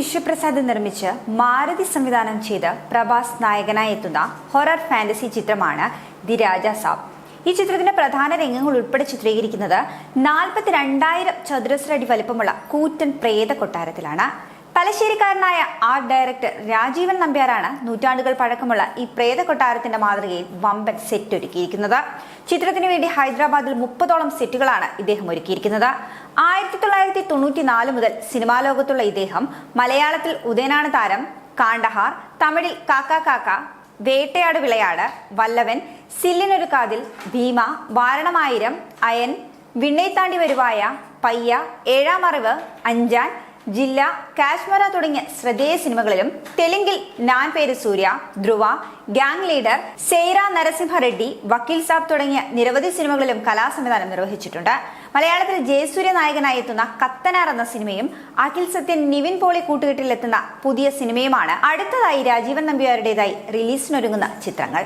വിശ്വപ്രസാദ് നിർമ്മിച്ച് മാരുതി സംവിധാനം ചെയ്ത് പ്രഭാസ് നായകനായി എത്തുന്ന ഹൊറർ ഫാന്റസി ചിത്രമാണ് ദി രാജ സാബ്. ഈ ചിത്രത്തിന്റെ പ്രധാന രംഗങ്ങൾ ഉൾപ്പെടെ ചിത്രീകരിക്കുന്നത് നാൽപ്പത്തിരണ്ടായിരം ചതുരശ്ര അടി വലിപ്പമുള്ള കൂറ്റൻ പ്രേത കൊട്ടാരത്തിലാണ് തലശ്ശേരിക്കാരനായ ആർട്ട് ഡയറക്ടർ രാജീവൻ നമ്പ്യാരാണ് നൂറ്റാണ്ടുകൾ പഴക്കമുള്ള ഈ പ്രേത കൊട്ടാരത്തിന്റെ മാതൃകയിൽ വമ്പൻ സെറ്റ് ഒരുക്കിയിരിക്കുന്നത്. ചിത്രത്തിന് വേണ്ടി ഹൈദരാബാദിൽ മുപ്പതോളം സെറ്റുകളാണ് ഇദ്ദേഹം ഒരുക്കിയിരിക്കുന്നത്. ആയിരത്തി തൊള്ളായിരത്തി തൊണ്ണൂറ്റി നാല് മുതൽ സിനിമാ ലോകത്തുള്ള ഇദ്ദേഹം മലയാളത്തിൽ ഉദയനാണ് താരം കാണ്ടഹാർ തമിഴിൽ കാക്ക കാക്ക വേട്ടയാട് വിളയാട് വല്ലവൻ സില്ലിനൊരു കാതിൽ ഭീമ വാരണമായിരം അയൻ വിണ്ണൈത്താണ്ടി വരുവായ പയ്യ ഏഴാം അറിവ് അഞ്ചാൻ ജില്ല കാശ്മീര തുടങ്ങിയ ശ്രദ്ധേയ സിനിമകളിലും തെലുങ്കിൽ നാൻ പേര് സൂര്യ ധ്രുവ ഗാങ് ലീഡർ സെയ്റ നരസിംഹ റെഡ്ഡി വക്കീൽ സാബ് തുടങ്ങിയ നിരവധി സിനിമകളിലും കലാസംവിധാനം നിർവഹിച്ചിട്ടുണ്ട്. മലയാളത്തിൽ ജയസൂര്യ നായകനായി എത്തുന്ന കത്തനാർ എന്ന സിനിമയും അഖിൽ സത്യൻ നിവിൻ പോളി കൂട്ടുകെട്ടിലെത്തുന്ന പുതിയ സിനിമയുമാണ് അടുത്തതായി രാജീവൻ നമ്പ്യാരുടേതായി റിലീസിനൊരുങ്ങുന്ന ചിത്രങ്ങൾ.